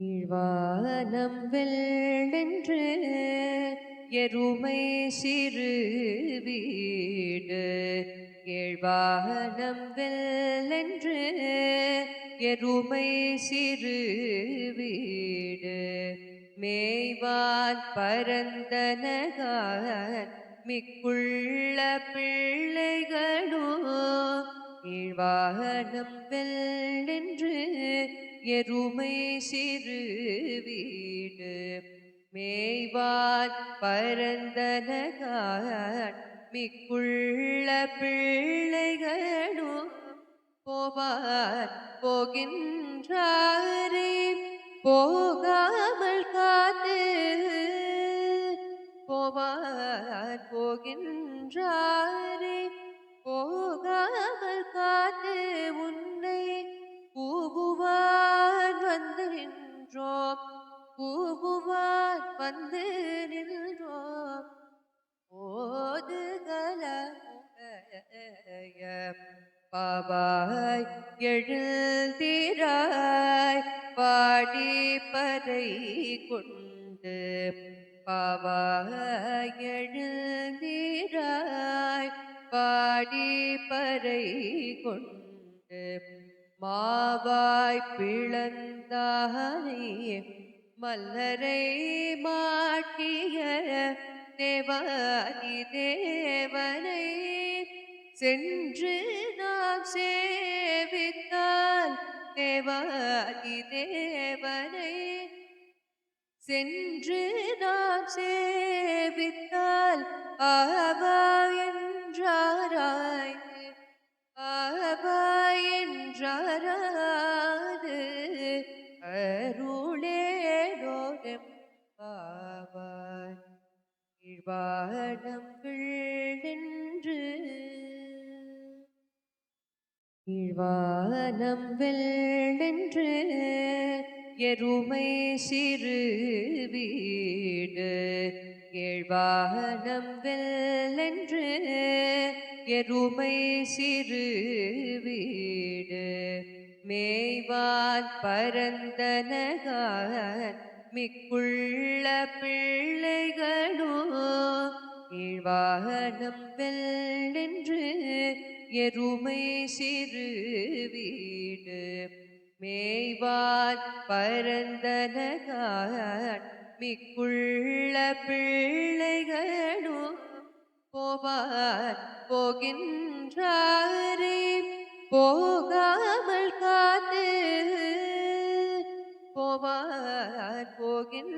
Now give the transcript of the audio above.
கீழ்வானம் வெள்ளென்று எருமை சிறு வீடு. கீழ்வானம் வெள்ளென்று எருமை சிறு வீடு. மேய்வான் பரந்தனகான் மிக்குள்ள பிள்ளைகளோ கீழ்வானம் வெள்ளென்று எருமை சிறு வீடு மேய்வான் பரந்தனகான் மிக்குள்ள பிள்ளைகளும் போவார் போகின்றாரே. போகாமல் காத்து கூவுவான் வந்து நின்றோம். ஓதுகல பாவாய் எழுந்திராய். பாடி பறை கொண்டு பாவாய் எழுந்திராய். பாடி பறை கொண்டு மாவாய் பிளந்தானே மல்லரை மாட்டிய தேவாதி தேவனை சென்று நாம் சேவித்தால் தேவாதி தேவனை சென்று நாம் சேவித்தால் ஆவாய் இழ்வானங்கள் நின்று இழ்வானம் வெள்ளென்று எருமை சிறு வீடு. ஏழ்வானம் வெள்ளென்று எருமை சிறு வீடு. மேய்வான் பரந்தனகான் மிக்குள்ள பிள்ளைகளோ கீழ்வாகனம் வெள்ளென்று எருமை சிறு வீடு மேய்வான் பரந்தனகான் மிக்குள்ள பிள்ளைகளோ போவான் போகின்றாரே போகாம போவார் போகின்றாரே போக